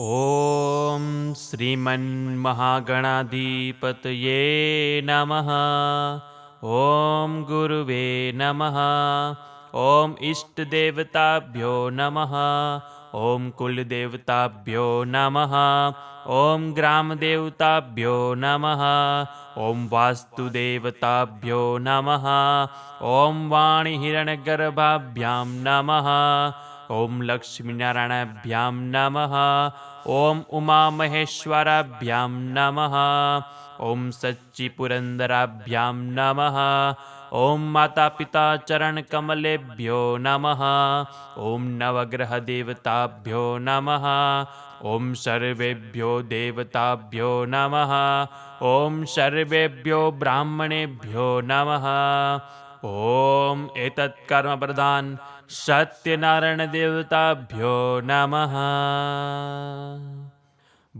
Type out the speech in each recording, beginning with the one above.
ॐ श्रीमन्महागणाधिपतये नमः। ॐ गुरुवे नमः। ॐ इष्टदेवताभ्यो नमः। ॐ कुलदेवताभ्यो नमः। ॐ ग्रामदेवताभ्यो नमः। ॐ वास्तुदेवताभ्यो नमः। ॐ वाणिहिरण्यगर्भाभ्यां नमः ॐ लक्ष्मीनारायणाभ्यां नमः। ॐ उमामहेश्वराभ्यां नमः। ॐ सच्चिपुरन्दराभ्यां नमः। ॐ मातापिता चरणकमलेभ्यो नमः। ॐ नवग्रहदेवताभ्यो नमः। ॐ सर्वेभ्यो देवताभ्यो नमः। ॐ सर्वेभ्यो ब्राह्मणेभ्यो नमः। ॐ एतत् સત્યનારાયણ દેવતાભ્યો નમઃ.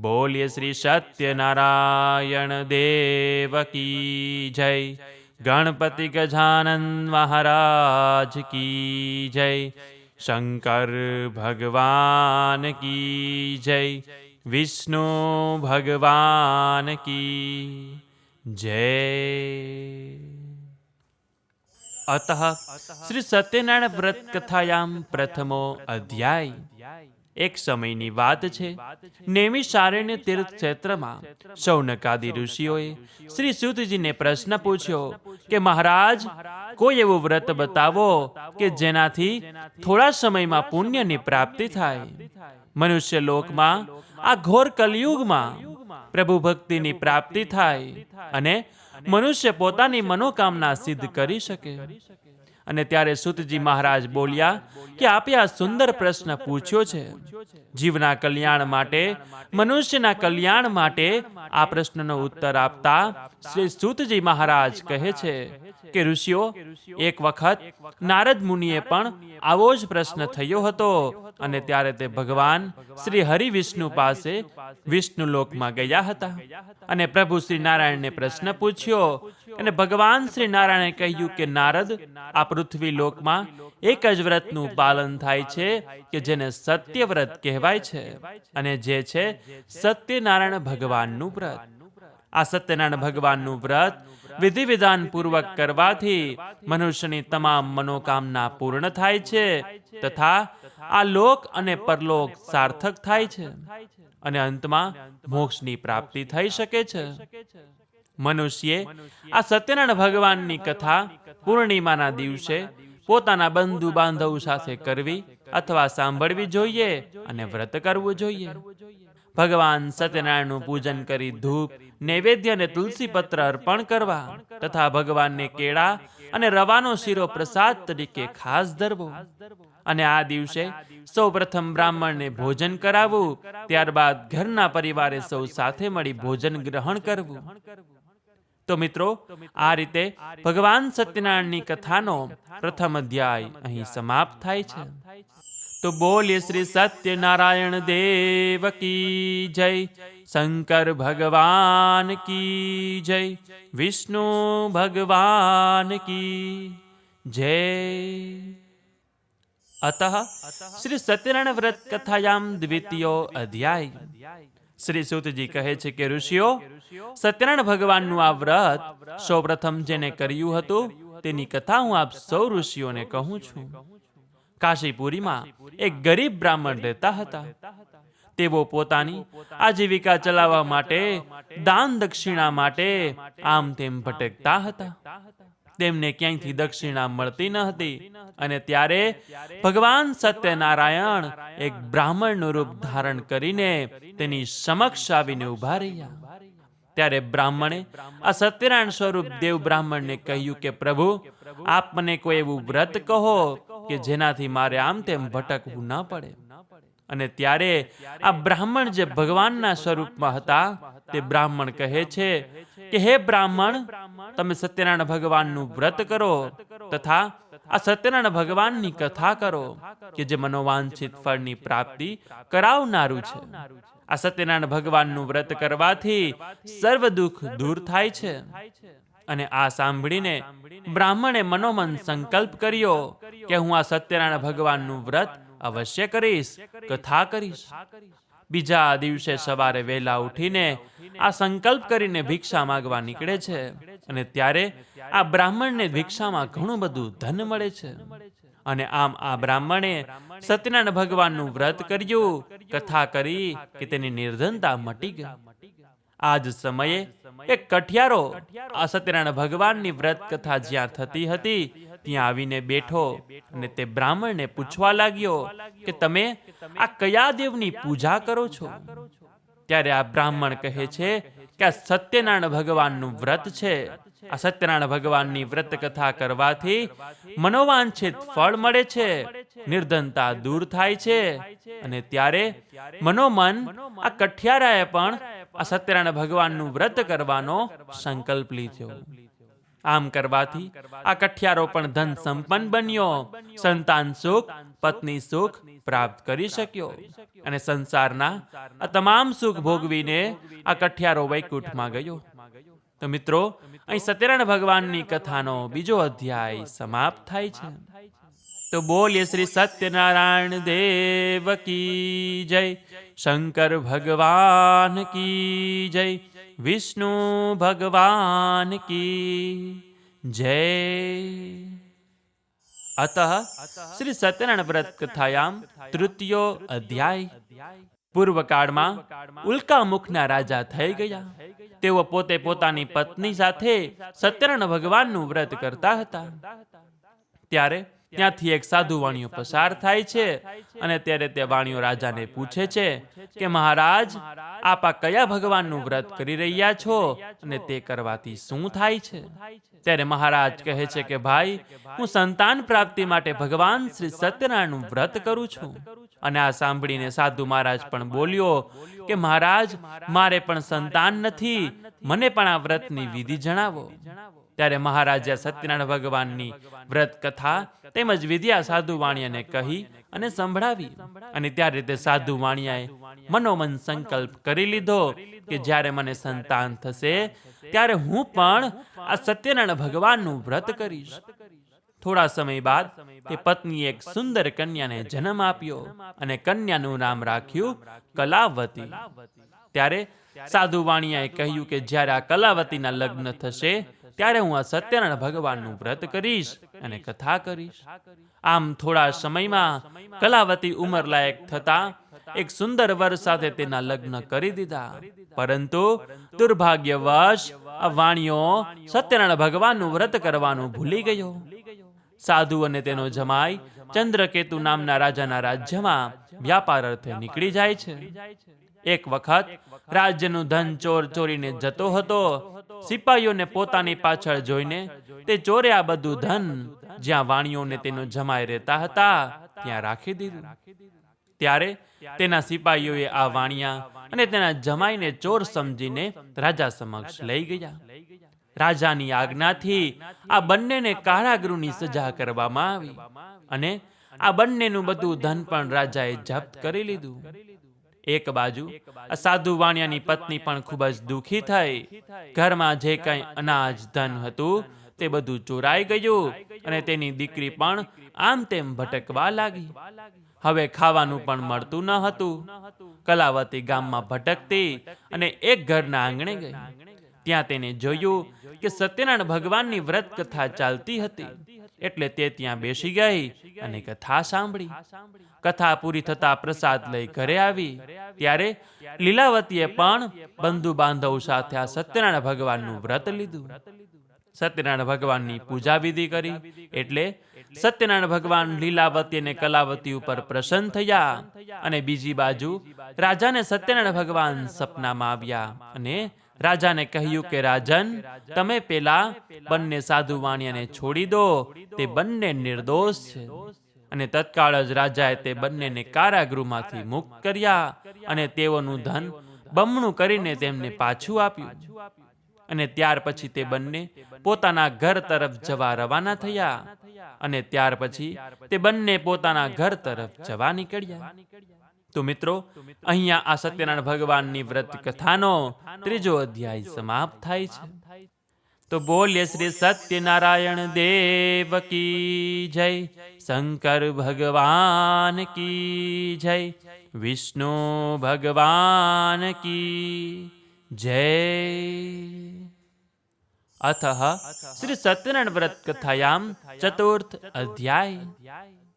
બોલીએ શ્રી સત્યનારાયણ દેવ કી જય. ગણપતિ ગજાનન મહારાજ કી જય. શંકર ભગવાન કી જય. વિષ્ણુ ભગવાન કી જય. अतः શ્રી સત્યનારાયણ વ્રત કથાયામ પ્રથમો અધ્યાય એક સમયની વાત છે, નેમી સારણ્ય તીર્થ ક્ષેત્રમાં સૌનકાદી ઋષિઓએ શ્રી સુતજીને પ્રશ્ન પૂછ્યો કે, મહારાજ, કોઈ એવું વ્રત બતાવો કે જેનાથી થોડા સમયમાં પુણ્યની પ્રાપ્તિ થાય? મનુષ્ય લોકમાં, આ ઘોર કલયુગમાં પ્રભુ ભક્તિની પ્રાપ્તિ થાય અને મનુષ્ય પોતાની મનોકામના સિદ્ધ કરી શકે. અને ત્યારે સુતજી મહારાજ બોલ્યા કે આપે આ સુંદર પ્રશ્ન પૂછ્યો છે. જીવના કલ્યાણ માટે, મનુષ્યના કલ્યાણ માટે આ પ્રશ્નનો ઉત્તર આપતા શ્રી સુતજી મહારાજ કહે છે. કે ઋષિઓ એક વખત નારદ મુનિએ પણ આવો જ પ્રશ્ન થયો હતો અને ત્યારે તે ભગવાન શ્રી હરિ વિષ્ણુ પાસે વિષ્ણુ લોકમાં ગયા હતા. અને પ્રભુ શ્રી નારાયણને પ્રશ્ન પૂછ્યો અને ભગવાન શ્રી નારાયણે કહ્યું કે નારદ આ પૃથ્વી લોકમાં એક જ વ્રતનું પાલન થાય છે કે જેને સત્ય વ્રત કહેવાય છે. અને જે છે સત્યનારાયણ ભગવાનનું વ્રત. આ સત્યનારાયણ ભગવાનનું વ્રત વિધિ વિધાન પૂર્વક કરવાથી મનુષ્યની તમામ મનોકામના પૂર્ણ થાય છે તથા આ લોક અને પરલોક સાર્થક થાય છે અને અંતમાં મોક્ષની પ્રાપ્તિ થઈ શકે છે. મનુષ્યે આ સત્યનારાયણ ભગવાનની કથા પૂર્ણિમાના દિવસે પોતાના બંધુ બાંધવ સાથે કરવી અથવા સાંભળવી જોઈએ અને વ્રત કરવું જોઈએ. ભગવાન સત્યનારાયણનું પૂજન કરી ધૂપ, નૈવેદ્ય અને તુલસી પત્ર અર્પણ કરવા તથા ભગવાનને કેળા અને રવાનો શીરો પ્રસાદ તરીકે ખાસ ધરવો. અને આ દિવસે સૌ પ્રથમ બ્રાહ્મણને ભોજન કરાવવું, ત્યારબાદ ઘરના પરિવારે સૌ સાથે મળી ભોજન ગ્રહણ કરવું. તો મિત્રો, આ રીતે ભગવાન સત્યનારાયણની કથાનો પ્રથમ અધ્યાય અહીં સમાપ્ત થાય છે. તો બોલીએ શ્રી સત્યનારાયણ દેવ કી જય. શંકર ભગવાન કી જય. વિષ્ણુ ભગવાન કી જય. અતઃ શ્રી સત્યનારાયણ વ્રત કથાયામ દ્વિતીયો અધ્યાય. શ્રી સુતજી કહે છે કે, ઋષિઓ, સત્યનારાયણ ભગવાનનું આ વ્રત સૌપ્રથમ જેને કર્યું હતું તેની કથા હું આપ સૌ ઋષિઓને કહું છું. કાશીપુરીમાં એક ગરીબ બ્રાહ્મણ રહેતા હતા. તેઓ પોતાની આજીવિકા ચલાવવા માટે, દાન દક્ષિણા માટે આમ તેમ ભટકતા હતા. તેમને ક્યાંયથી દક્ષિણા મળતી ન હતી અને ત્યારે ભગવાન સત્યનારાયણ એક બ્રાહ્મણનું રૂપ ધારણ કરીને તેની સમક્ષ આવીને ઊભા રહ્યા. ત્યારે બ્રાહ્મણે આ સત્યનારાયણ સ્વરૂપ દેવ બ્રાહ્મણને કહ્યું કે પ્રભુ આપ મને કોઈ એવું વ્રત કહો કે જેનાથી મારે આમ તેમ ભટકવું ન પડે. અને ત્યારે આ બ્રાહ્મણ જે ભગવાનના સ્વરૂપમાં હતા, તે બ્રાહ્મણ કહે છે કે, હે બ્રાહ્મણ, તમે સત્યનારાયણ ભગવાનનું વ્રત કરો તથા આ સત્યનારાયણ ભગવાનની કથા કરો કે જે મનોવાંછિત ફળની પ્રાપ્તિ કરાવનારું છે. આ સત્યનારાયણ ભગવાનનું વ્રત કરવાથી સર્વ દુઃખ દૂર થાય છે. અને આ સાંભળીને બ્રાહ્મણે મનોમન સંકલ્પ કર્યો કે હું આ સત્યનારાયણ ભગવાનનું વ્રત અવશ્ય કરીશ, કથા કરીશ. બીજા દિવસે સવારે વહેલા ઉઠીને આ સંકલ્પ કરીને ભિક્ષા માંગવા નીકળે છે અને ત્યારે આ બ્રાહ્મણને ભિક્ષામાં ઘણું બધું ધન મળે છે. અને આમ આ બ્રાહ્મણે સત્યનારાયણ ભગવાનનું વ્રત કર્યું, કથા કરી કે તેની નિર્ધનતા મટી ગઈ. આ જ સમયે એક કઠિયારો આ સત્યનારાયણ ભગવાનની વ્રત કથા જ્યાં થતી હતી ત્યાં આવીને બેઠો અને તે બ્રાહ્મણને પૂછવા લાગ્યો કે તમે આ કયા દેવની પૂજા કરો છો? ત્યારે આ બ્રાહ્મણ કહે છે કે આ સત્યનારાયણ ભગવાનનું વ્રત છે. આ સત્યનારાયણ ભગવાનની વ્રત કથા કરવાથી મનોવાંછિત ફળ મળે છે નિર્ધનતા દૂર થાય છે અને ત્યારે મનોમન આ કઠિયારાએ પણ આ સત્યનારાયણ ભગવાનનું વ્રત કરવાનો સંકલ્પ લીધો. આમ કરવાથી આ કઠિયારો પણ ધન સંપન્ન બન્યો. સંતાન સુખ, પત્ની સુખ પ્રાપ્ત કરી શક્યો. અને સંસારના આ તમામ સુખ ભોગવીને આ કઠિયારો વૈકુંઠમાં ગયો. તો મિત્રો, અહીં સત્યનારાયણ ભગવાનની કથાનો બીજો અધ્યાય સમાપ્ત થાય છે. તો બોલીએ શ્રી સત્યનારાયણ દેવ કી જય, શંકર ભગવાન કી જય, વિષ્ણુ ભગવાન કી જય. અત શ્રી સત્યનારાયણ વ્રત કથાયામ તૃતીયો અધ્યાય. પૂર્વકાળમાં ઉલ્કા મુખના રાજા થઈ ગયા. તેઓ પોતે પોતાની પત્ની સાથે સત્યનારાયણ ભગવાનનું વ્રત કરતા હતા. ત્યારે ત્યાંથી એક સાધુ વાણીઓ પસાર થાય છે અને ત્યારે તે વાણીઓ રાજાને પૂછે છે કે, મહારાજ, આપ કયા ભગવાનનું વ્રત કરી રહ્યા છો અને તે કરવાથી શું થાય છે? ત્યારે મહારાજ કહે છે કે, ભાઈ, હું સંતાન પ્રાપ્તિ માટે ભગવાન શ્રી સત્યનારાયણનું વ્રત કરું છું. અને આ સાંભળીને સાધુ મહારાજ પણ બોલ્યો કે, મહારાજ, મારે પણ સંતાન નથી. મને પણ આ વ્રતની વિધિ જણાવો. ત્યારે મહારાજે સત્યનારાયણ ભગવાનની વ્રત કથા તેમજ વિદ્યા સાધુ વાણિયાને કહી અને સંભળાવી. અને ત્યારે તે સાધુ વાણિયાએ મનોમન સંકલ્પ કરી લીધો કે જ્યારે મને સંતાન થશે, ત્યારે હું પણ આ સત્યનારાયણ ભગવાનનું વ્રત કરીશ. થોડા સમય બાદ તે પત્ની એક સુંદર કન્યાને જન્મ આપ્યો અને કન્યાનું નામ રાખ્યું કલાવતી. ત્યારે સાધુ વાણિયાએ કહ્યું કે જ્યારે આ કલાવતીના લગ્ન થશે ત્યારે હું આ સત્યનારાયણ ભગવાનનું વ્રત કરીશ અને કથા કરીશ. આમ થોડા સમયમાં કલાવતી ઉંમર લાયક થતા એક સુંદર વર સાથે તેના લગ્ન કરી દીધા. પરંતુ દુર્ભાગ્યવશ આ વાણીઓ સત્યનારાયણ ભગવાનનું વ્રત કરવાનું ભૂલી ગયો. સાધુ અને તેનો જમાઈ ચંદ્રકેતુ નામના રાજાના રાજ્યમાં વ્યાપાર અર્થે નીકળી જાય છે. એક વખત રાજ્યનું ધન ચોર ચોરીને જતો હતો સિપાહીઓને પોતાની પાછળ જોઈને તે ચોરે આ બધું ધન જ્યાં વાણીઓને તેનો જમાઈ રહેતા હતા, ત્યાં રાખી દીધું. ત્યારે તેના સિપાહીઓએ આ વાણિયા અને તેના જમાઈને ચોર સમજીને રાજા સમક્ષ લઈ ગયા. રાજાની આજ્ઞાથી આ બંનેને કારાગૃહની સજા કરવામાં આવી અને આ બંનેનું બધું ધન પણ રાજાએ જપ્ત કરી લીધું. એક બાજુ સાધુ વાણિયાની પત્ની પણ ખૂબ જ દુઃખી થઈ. ઘરમાં જે કંઈ અનાજ ધન હતું તે બધું ચોરાઈ ગયું અને તેની દીકરી પણ આમ તેમ ભટકવા લાગી. હવે ખાવાનું પણ મળતું ન હતું. કલાવતી ગામમાં ભટકતી અને એક ઘરના આંગણે ગઈ. ત્યાં તેને જોયું કે સત્યનારાયણ ભગવાનની વ્રત કથા ચાલતી હતી. એટલે તે ત્યાં બેસી ગઈ અને કથા સાંભળી. કથા પૂરી થતા પ્રસાદ લઈ ઘરે આવી. ત્યારે લીલાવતીએ પણ બંધુ બાંધવ સાથે આ સત્યનારાયણ ભગવાનનું વ્રત લીધું. સત્યનારાયણ ભગવાનની પૂજા વિધિ કરી એટલે સત્યનારાયણ ભગવાન લીલાવતી અને કલાવતી ઉપર પ્રસન્ન થયા અને બીજી બાજુ રાજાને સત્યનારાયણ ભગવાન સપનામાં આવ્યા અને રાજાને કહ્યું કે, રાજન, તમે પેલા બંને સાધુ વાણિયાને છોડી દો. તે બંને નિર્દોષ છે. અને તત્કાળ જ રાજાએ તે બંનેને કારાગૃહમાંથી મુક્ત કર્યા અને તેઓનું ધન બમણું કરીને તેમને પાછું આપ્યું. અને ત્યાર પછી તે બંને પોતાના ઘર તરફ જવા રવાના થયા અને ત્યાર પછી તે બંને પોતાના ઘર તરફ જવા નીકળ્યા. તો મિત્રો, અહીંયા આ સત્યનારાયણ ભગવાનની વ્રત કથાનો ત્રીજો અધ્યાય સમાપ્ત થાય છે. તો બોલ્ય શ્રી સત્યનારાયણ દેવ કી જય, શંકર ભગવાન કી જય, વિષ્ણુ ભગવાન કી જય. અથ શ્રી સત્યનારાયણ વ્રત કથાયામ ચતુર્થ અધ્યાય.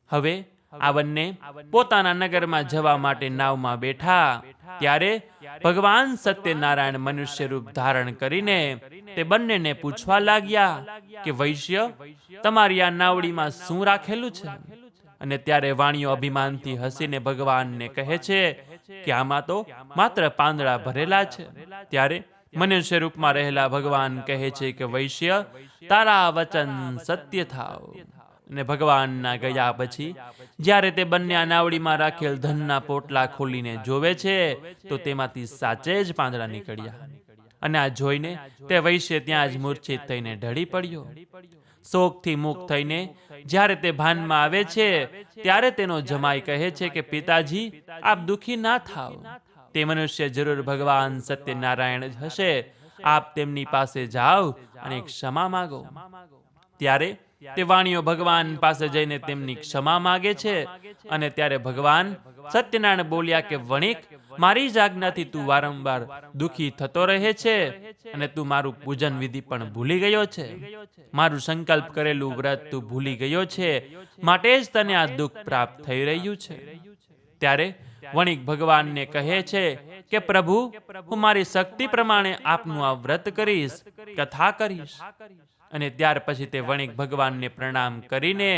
હવે આ બંને પોતાના નગરમાં જવા માટે નાવમાં બેઠા. ત્યારે ભગવાન સત્યનારાયણ મનુષ્ય રૂપ ધારણ કરીને તે બંનેને પૂછવા લાગ્યા કે, વૈશ્ય, તમારી આ નાવડીમાં શું રાખેલું છે? અને ત્યારે વાણીઓ અભિમાનથી હસીને ભગવાનને કહે છે કે, આમાં તો માત્ર પાંદડા ભરેલા છે. ત્યારે મનુષ્ય રૂપમાં રહેલા ભગવાન કહે છે કે, વૈશ્ય, તારા વચન સત્ય થાવ. અને ભગવાનના ગયા પછી, જ્યારે તે બંને અનાવડીમાં રાખેલ ધનના પોટલા ખોલીને જોવે છે, તો તેમાંથી સાચે જ પાંદડા નીકળ્યા. અને આ જોઈને તે વૈશ્ય ત્યાં જ મૂર્છિત થઈને ઢળી પડ્યો. શોકથી મુક્ત થઈને જ્યારે તે ભાનમાં આવે છે, ત્યારે તેનો જમાઈ કહે છે કે, પિતાજી, આપ દુખી ના થાવ. તે મનુષ્ય જરૂર ભગવાન સત્યનારાયણ જ હશે. આપ તેમની પાસે જાઓ અને ક્ષમા માગો. ત્યારે તે વાણીઓ ભગવાન પાસે જઈને તેમની ક્ષમા માગે છે અને ત્યારે ભગવાન સત્યનારાયણ બોલ્યા કે, વણિક, મારી જ આજ્ઞાથી તું વારંવાર દુખી થતો રહે છે અને તું મારું પૂજન વિધિ પણ ભૂલી ગયો છે. મારું સંકલ્પ કરેલું વ્રત તું ભૂલી ગયો છે. માટે જ તને આ દુઃખ પ્રાપ્ત થઈ રહ્યું છે. ત્યારે વણિક ભગવાનને કહે છે કે, પ્રભુ, હું મારી શક્તિ પ્રમાણે આપનું આ વ્રત કરીશ, કથા કરીશ. અને ત્યાર પછી તે વણિક ભગવાનને પ્રણામ કરીને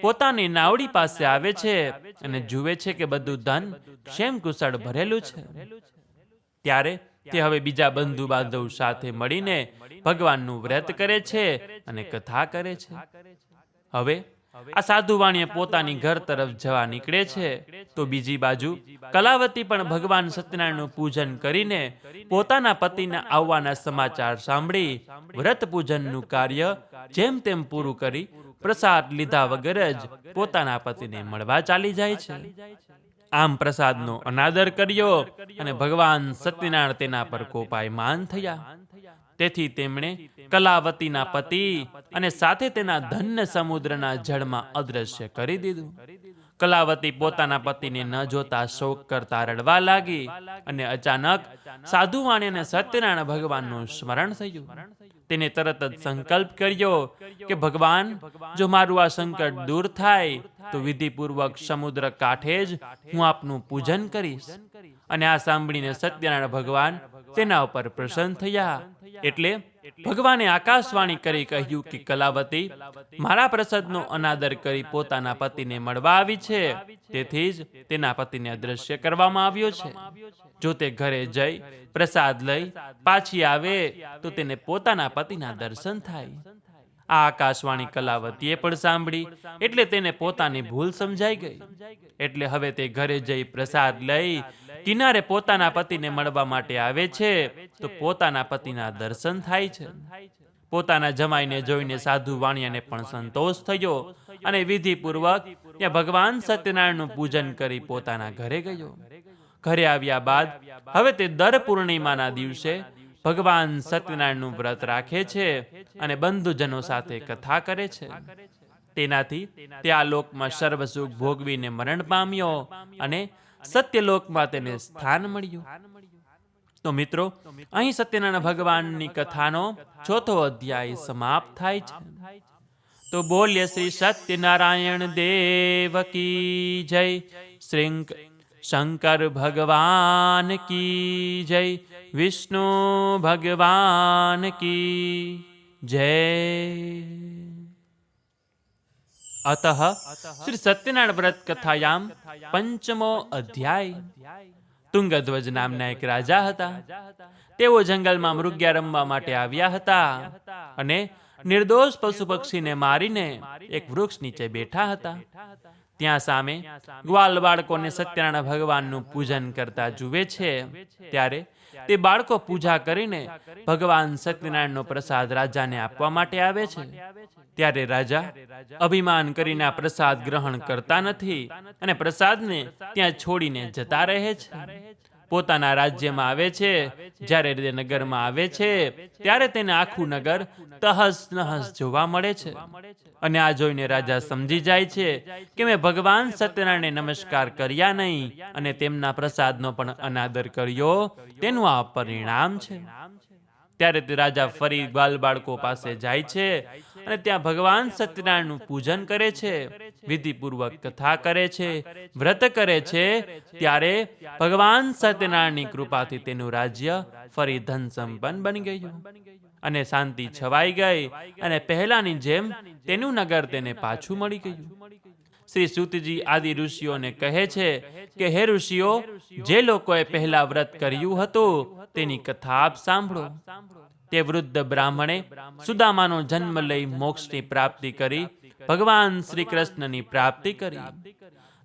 પોતાની નાવડી પાસે આવે છે અને જુએ છે કે બધું ધન ક્ષેમ કુશળ ભરેલું છે. ત્યારે તે હવે બીજા બંધુ બાંધવ સાથે મળીને ભગવાનનું વ્રત કરે છે અને કથા કરે છે. હવે આ સાધુ પોતાની ઘર તરફ જવા નીકળે છે. તો બીજી બાજુ, કલાવતી પણ ભગવાન સત્યનારાયણનું પૂજન કરીને પોતાના પતિના આવવાના સમાચાર સાંભળી વ્રત પૂજનનું કાર્ય જેમ તેમ પૂરું કરી પ્રસાદ લીધા વગર જ પોતાના પતિને મળવા ચાલી જાય છે. આમ પ્રસાદનો અનાદર કર્યો અને ભગવાન સત્યનારાયણ તેના પર કોપાયમાન થયા. તેથી તેમણે કલાવતીના પતિ અને સાથે તેના ધન્ય સમુદ્રના જળમાં અદ્રશ્ય કરી દીધું. કલાવતી પોતાના પતિને ન જોતા શોક કરતા રડવા લાગી અને અચાનક સાધુવાણી અને સત્યનારાયણ ભગવાનનું સ્મરણ થયું. તેને તરત જ સંકલ્પ કર્યો કે, ભગવાન, જો મારું આ સંકટ દૂર થાય, તો વિધિપૂર્વક સમુદ્ર કાંઠે જ હું આપનું પૂજન કરીશ. અને આ સાંભળીને સત્યનારાયણ ભગવાન તેના ઉપર પ્રસન્ન થયા. એટલે ભગવાને આકાશવાણી કરી કહ્યું કે, કલાવતી, મારા પ્રસાદનો અનાદર કરી પોતાના પતિને મળવા આવી છે. તેથી જ તેના પતિને અદ્રશ્ય કરવામાં આવ્યો છે. જો તે ઘરે જઈ પ્રસાદ લઈ પાછી આવે, તો તેને પોતાના પતિના દર્શન થાય. આ આકાશવાણી કલાવતીએ પણ સાંભળી, એટલે તેને પોતાની ભૂલ સમજાઈ ગઈ. એટલે હવે તે ઘરે જઈ પ્રસાદ લઈ કિનારે પોતાના પતિને મળવા માટે આવે છે, તો પોતાના પતિના દર્શન થાય છે. પોતાના જમાઈને જોઈને સાધુ વાણિયાને પણ સંતોષ થયો અને વિધિપૂર્વક ત્યાં ભગવાન સત્યનારાયણનું પૂજન કરી પોતાના ઘરે ગયો. ઘરે આવ્યા બાદ, હવે તે દર પૂર્ણિમાના દિવસે ભગવાન સત્યનારાયણનું વ્રત રાખે છે અને બંધુજનો સાથે કથા કરે છે. તેનાથી તે આ લોકમાં સર્વસુખ ભોગવીને મરણ પામ્યો અને સત્યલોકમાં તેને સ્થાન મળ્યું. તો મિત્રો, અહીં સત્યનારાયણ ભગવાનની કથાનો ચોથો અધ્યાય સમાપ્ત થાય છે. તો બોલ્ય શ્રી સત્યનારાયણ દેવ કી જય. શ્રી શંકર ભગવાન કી જય, વિષ્ણુ ભગવાન કી જય. અત શ્રી સત્યનારાયણ વ્રત કથાયામ પંચમો અધ્યાય. તુંગધ્વજ નામના એક રાજા હતા. તેઓ જંગલમાં મૃગ્યા રમવા માટે આવ્યા હતા અને નિર્દોષ પશુ પક્ષીને મારીને એક વૃક્ષ નીચે બેઠા હતા. ત્યાં સામે ગ્વાલ બાળકોને સત્યનારાયણ ભગવાનનું પૂજન કરતા જુએ છે. ત્યારે તે બાળકો પૂજા કરીને ભગવાન સત્યનારાયણનો પ્રસાદ રાજાને આપવા માટે આવે છે. ત્યારે રાજા અભિમાન કરીને આ પ્રસાદ ગ્રહણ કરતા નથી અને પ્રસાદને ત્યાં છોડીને જતા રહે છે. પોતાના રાજ્યમાં આવે છે, જ્યારે તે આવે છે, ત્યારે તેને આખું નગર તહસ નહસ જોવા મળે છે. અને આ જોઈને રાજા સમજી જાય છે કે મેં ભગવાન સત્યનારાયણને નમસ્કાર કર્યા નહીં અને તેમના પ્રસાદનો પણ અનાદર કર્યો, તેનું આ પરિણામ છે. ત્યારે તે રાજા ફરી બાલ બાળકો પાસે જાય છે અને ત્યાં ભગવાન સત્યનારાયણનું પૂજન કરે છે, વિધિપૂર્વક કથા કરે છે, વ્રત કરે છે, ત્યારે ભગવાન સત્યનારાયણની કૃપાથી તેનું રાજ્ય ફરી ધન સંપન્ન બની ગયું. અને શાંતિ છવાઈ ગઈ અને પહેલાની જેમ તેનું નગર તેને પાછું મળી ગયું. શ્રી સુતજી આદિ ઋષિઓને કહે છે કે, હે ઋષિઓ, જે લોકોએ પહેલા વ્રત કર્યું હતું, તેની કથા આપ સાંભળો. તે વૃદ્ધ બ્રાહ્મણે સુદામાનો જન્મ લઈ મોક્ષની પ્રાપ્તિ કરી, ભગવાન શ્રી કૃષ્ણની પ્રાપ્તિ કરી.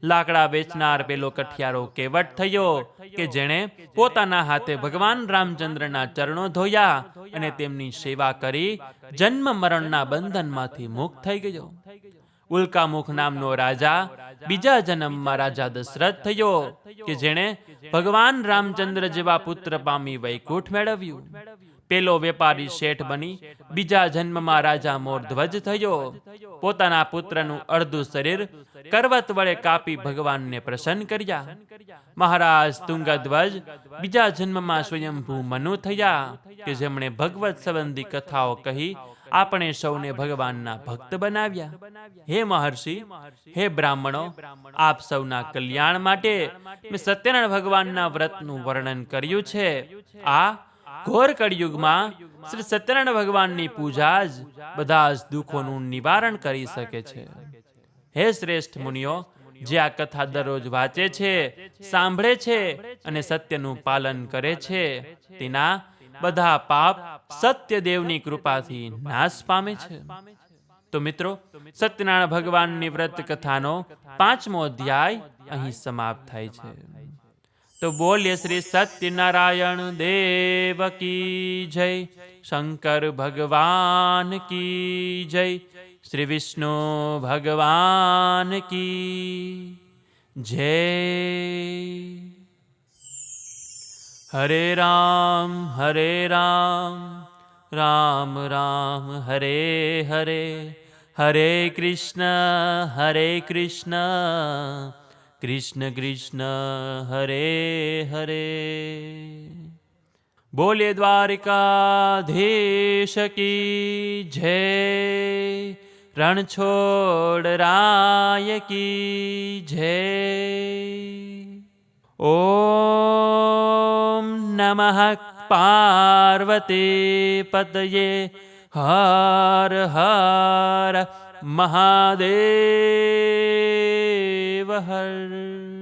લાકડા વેચનાર પેલો કઠિયારો કેવટ થયો કે જેણે પોતાના હાથે ભગવાન રામચંદ્રના ચરણો ધોયા અને તેમની સેવા કરી, જન્મ મરણના બંધનમાંથી મુક્ત થઈ ગયો. ઉલ્કામુખ નામનો રાજા બીજા જન્મમાં રાજા દશરથ થયો કે જેણે ભગવાન રામચંદ્ર જેવા પુત્ર પામી વૈકુંઠ મેળવ્યું. પેલો વેપારી શેઠ બની. બીજા જન્મમાં રાજા મોરધ્વજ થયો. પોતાના પુત્રનું અડધું શરીર કરવત વડે કાપી ભગવાનને પ્રસન્ન કર્યા. મહારાજ તુંગધ્વજ બીજા જન્મમાં સ્વયંભૂ મનુ થયા કે જેમણે ભગવત સંબંધી કથાઓ કહી આપણે સૌને ભગવાનના ભક્ત બનાવ્યા. હે મહર્ષિ હે બ્રાહ્મણો આપ સૌના કલ્યાણ માટે મેં સત્યનારાયણ ભગવાનના વ્રતનું વર્ણન કર્યું છે. આ ઘોર કળિયુગમાં શ્રી સત્યનારાયણ ભગવાનની પૂજા જ બધા જ દુઃખોનું નિવારણ કરી શકે છે. હે શ્રેષ્ઠ મુનિઓ, જે આ કથા દરરોજ વાંચે છે, સાંભળે છે અને સત્યનું પાલન કરે છે, તેના બધા પાપ સત્યદેવની કૃપાથી નાશ પામે છે. તો મિત્રો, સત્યનારાયણ ભગવાનની વ્રત કથાનો પાંચમો અધ્યાય અહીં સમાપ્ત થાય છે. તો બોલ્ય શ્રી સત્યનારાયણ દેવ કી જય. શંકર ભગવાન કી જય. શ્રી વિષ્ણુ ભગવાન કી જય. હરે રામ હરે રામ. રામ રામ, હરે હરે. હરે કૃષ્ણ હરે કૃષ્ણ. કૃષ્ણ કૃષ્ણ હરે હરે. બોલે દ્વારિકાધીશ કી જય. રણછોડ રાય કી જય. ઓમ નમઃ પાર્વતી પતયે. હર હર મહાદેવ હર.